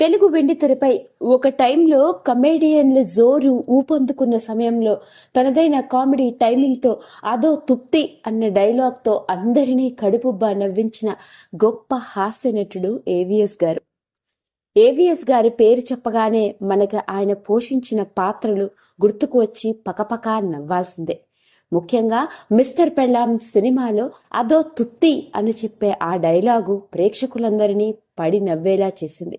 తెలుగు వెండి తెరపై ఒక టైంలో కమేడియన్ల జోరు ఊపందుకున్న సమయంలో తనదైన కామెడీ టైమింగ్తో అదో తుప్తి అన్న డైలాగ్తో అందరినీ కడుపుబ్బా నవ్వించిన గొప్ప హాస్య నటుడు ఏవిఎస్ గారు. ఏవిఎస్ గారి పేరు చెప్పగానే మనకు ఆయన పోషించిన పాత్రలు గుర్తుకు వచ్చి పకపకా నవ్వాల్సిందే. ముఖ్యంగా మిస్టర్ పెళ్ళాం సినిమాలో అదో తుత్తి అని చెప్పే ఆ డైలాగు ప్రేక్షకులందరినీ పడి నవ్వేలా చేసింది.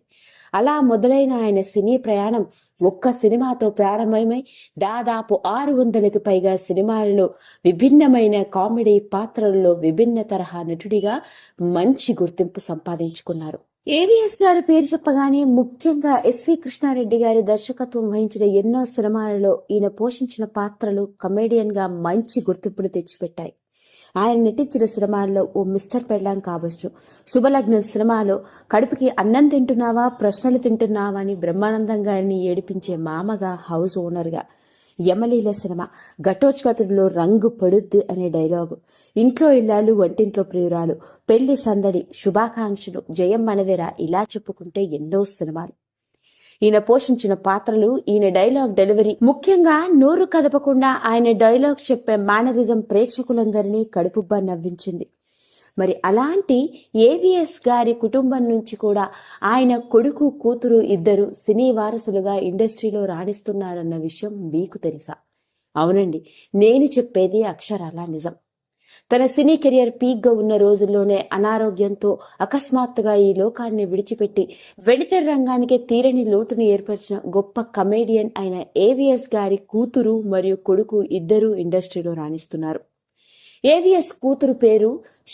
అలా మొదలైన ఆయన సినీ ప్రయాణం ఒక్క సినిమాతో ప్రారంభమై దాదాపు ఆరు వందలకు పైగా సినిమాలలో విభిన్నమైన కామెడీ పాత్రలలో విభిన్న తరహా నటుడిగా మంచి గుర్తింపు సంపాదించుకున్నారు. ఏవిఎస్ గారి పేరు చెప్పగానే ముఖ్యంగా ఎస్వి కృష్ణారెడ్డి గారి దర్శకత్వం వహించిన ఎన్నో సినిమాలలో ఈయన పోషించిన పాత్రలు కమేడియన్గా మంచి గుర్తింపును తెచ్చిపెట్టాయి. ఆయన నటించిన సినిమాల్లో ఓ మిస్టర్ పెళ్ళాం కావచ్చు. శుభలగ్నం సినిమాలో కడుపుకి అన్నం తింటున్నావా ప్రశ్నలు తింటున్నావా అని బ్రహ్మానందం గారిని ఏడిపించే మామగా హౌస్ ఓనర్గా యమలీల సినిమా. ఘటోత్కచుడిలో రంగు పడుద్ది అనే డైలాగు. ఇంట్లో ఇల్లాలు వంటింట్లో ప్రియురాలు. పెళ్ళి సందడి శుభాకాంక్షలు జయం మనదేరా ఇలా చెప్పుకుంటే ఎన్నో సినిమాలు. ఈయన పోషించిన పాత్రలు ఈయన డైలాగ్ డెలివరీ. ముఖ్యంగా నోరు కదపకుండా ఆయన డైలాగ్ చెప్పే మేనరిజం ప్రేక్షకులందరినీ కడుపుబ్బా నవ్వించింది. మరి అలాంటి ఏవిఎస్ గారి కుటుంబం నుంచి కూడా ఆయన కొడుకు కూతురు ఇద్దరు సినీ వారసులుగా ఇండస్ట్రీలో రాణిస్తున్నారన్న విషయం మీకు తెలుసా? అవునండి. నేను చెప్పేది అక్షరాల నిజం. తన సినీ కెరియర్ పీక్గా ఉన్న రోజుల్లోనే అనారోగ్యంతో అకస్మాత్తుగా ఈ లోకాన్ని విడిచిపెట్టి వెడితెర రంగానికే తీరని లోటును ఏర్పరిచిన గొప్ప కమేడియన్ అయిన ఏవిఎస్ గారి కూతురు మరియు కొడుకు ఇద్దరూ ఇండస్ట్రీలో రాణిస్తున్నారు. ఏవిఎస్ కూతురు పేరు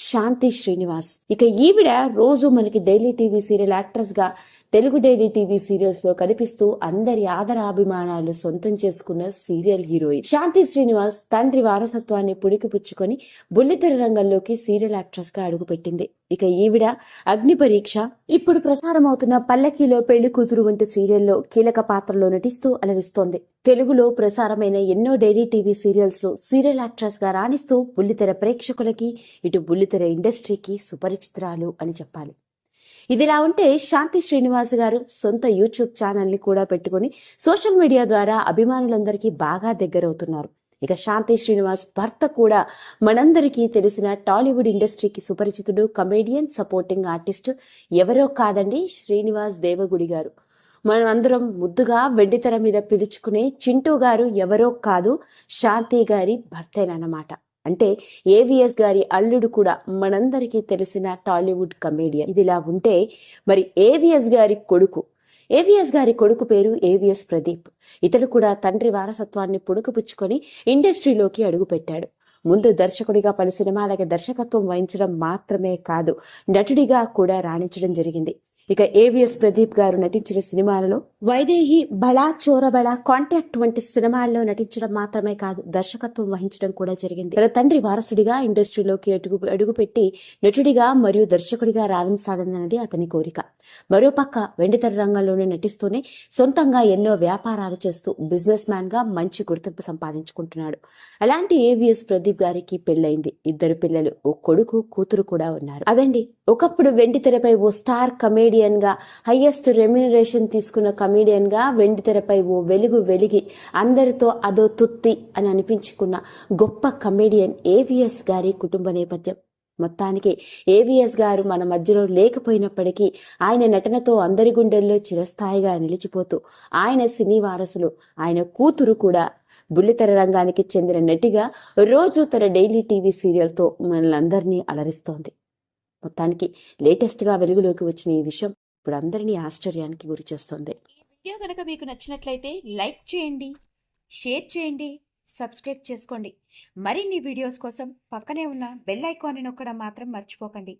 శాంతి శ్రీనివాస్. ఇక ఈవిడ రోజు మనకి డైలీ టీవీ సీరియల్ యాక్ట్రెస్గా తెలుగు డైలీ టీవీ సీరియల్స్లో కనిపిస్తూ అందరి ఆదరాభిమానాలు సొంతం చేసుకున్న సీరియల్ హీరోయిన్. శాంతి శ్రీనివాస్ తండ్రి వారసత్వాన్ని పుడికిపుచ్చుకొని బుల్లితెర రంగంలోకి సీరియల్ యాక్ట్రెస్గా అడుగుపెట్టింది. ఇక ఈవిడ అగ్ని పరీక్ష ఇప్పుడు ప్రసారం అవుతున్న పల్లకీలో పెళ్ళి కూతురు వంటి సీరియల్లో కీలక పాత్రలో నటిస్తూ అలరిస్తోంది. తెలుగులో ప్రసారమైన ఎన్నో డైలీ టీవీ సీరియల్స్లో సీరియల్ యాక్ట్రెస్గా రాణిస్తూ బుల్లితెర ప్రేక్షకులకి ఇటు బుల్లితెర ఇండస్ట్రీకి సుపరిచితురాలు అని చెప్పాలి. ఇదిలా ఉంటే శాంతి శ్రీనివాస్ గారు సొంత యూట్యూబ్ ఛానల్ని కూడా పెట్టుకుని సోషల్ మీడియా ద్వారా అభిమానులందరికీ బాగా దగ్గరవుతున్నారు. ఇక శాంతి శ్రీనివాస్ భర్త కూడా మనందరికీ తెలిసిన టాలీవుడ్ ఇండస్ట్రీకి సుపరిచితుడు కమేడియన్ సపోర్టింగ్ ఆర్టిస్ట్ ఎవరో కాదండి శ్రీనివాస్ దేవగుడి గారు. మనం అందరం ముద్దుగా వెండితెర మీద పిలుచుకునే చింటూ గారు ఎవరో కాదు శాంతి గారి భర్తేనన్నమాట. అంటే ఏవిఎస్ గారి అల్లుడు కూడా మనందరికీ తెలిసిన టాలీవుడ్ కమేడియన్. ఇదిలా ఉంటే మరి ఏవిఎస్ గారి కొడుకు ఏవిఎస్ గారి కొడుకు పేరు ఏవిఎస్ ప్రదీప్. ఇతడు కూడా తండ్రి వారసత్వాన్ని పుణుకుపుచ్చుకొని ఇండస్ట్రీలోకి అడుగుపెట్టాడు. ముందు దర్శకుడిగా పలు సినిమాలకి దర్శకత్వం వహించడం మాత్రమే కాదు నటుడిగా కూడా రాణించడం జరిగింది. ఇక ఏవిఎస్ ప్రదీప్ గారు నటించిన సినిమాలలో వైదేహి బళా చోరబళ కాంటాక్ట్ వంటి సినిమాల్లో నటించడం మాత్రమే కాదు దర్శకత్వం వహించడం కూడా జరిగింది. తన తండ్రి వారసుడిగా ఇండస్ట్రీలోకి అడుగు అడుగుపెట్టి నటుడిగా మరియు దర్శకుడిగా రాణించాలన్నది అతని కోరిక. మరోపక్క వెండితెర రంగంలోనే నటిస్తూనే సొంతంగా ఎన్నో వ్యాపారాలు చేస్తూ బిజినెస్ మ్యాన్గా మంచి గుర్తింపు సంపాదించుకుంటున్నాడు. అలాంటి ఏవిఎస్ ప్రదీప్ గారికి పెళ్ళైంది ఇద్దరు పిల్లలు ఓ కొడుకు కూతురు కూడా ఉన్నారు. అదండి ఒకప్పుడు వెండితెరపై ఓ స్టార్ కమేడియన్గా హైయెస్ట్ రెమ్యునరేషన్ తీసుకున్న కమేడియన్గా వెండితెరపై ఓ వెలుగు వెలిగి అందరితో అదో తుత్తి అని అనిపించుకున్న గొప్ప కమేడియన్ ఏవిఎస్ గారి కుటుంబ నేపథ్యం. మొత్తానికి ఏవిఎస్ గారు మన మధ్యలో లేకపోయినప్పటికీ ఆయన నటనతో అందరి గుండెల్లో చిరస్థాయిగా నిలిచిపోతూ ఆయన సినీ వారసులు ఆయన కూతురు కూడా బుల్లితెర రంగానికి చెందిన నటిగా రోజు తన డైలీ టీవీ సీరియల్తో మనల్ని అలరిస్తోంది. మొత్తానికి లేటెస్ట్గా వెలుగులోకి వచ్చిన ఈ విషయం ఇప్పుడు అందరినీ ఆశ్చర్యానికి గురి చేస్తుంది. ఈ వీడియో కనుక మీకు నచ్చినట్లయితే లైక్ చేయండి షేర్ చేయండి సబ్స్క్రైబ్ చేసుకోండి. మరిన్ని వీడియోస్ కోసం పక్కనే ఉన్న బెల్ ఐకాన్ని నొక్కడం మాత్రం మర్చిపోకండి.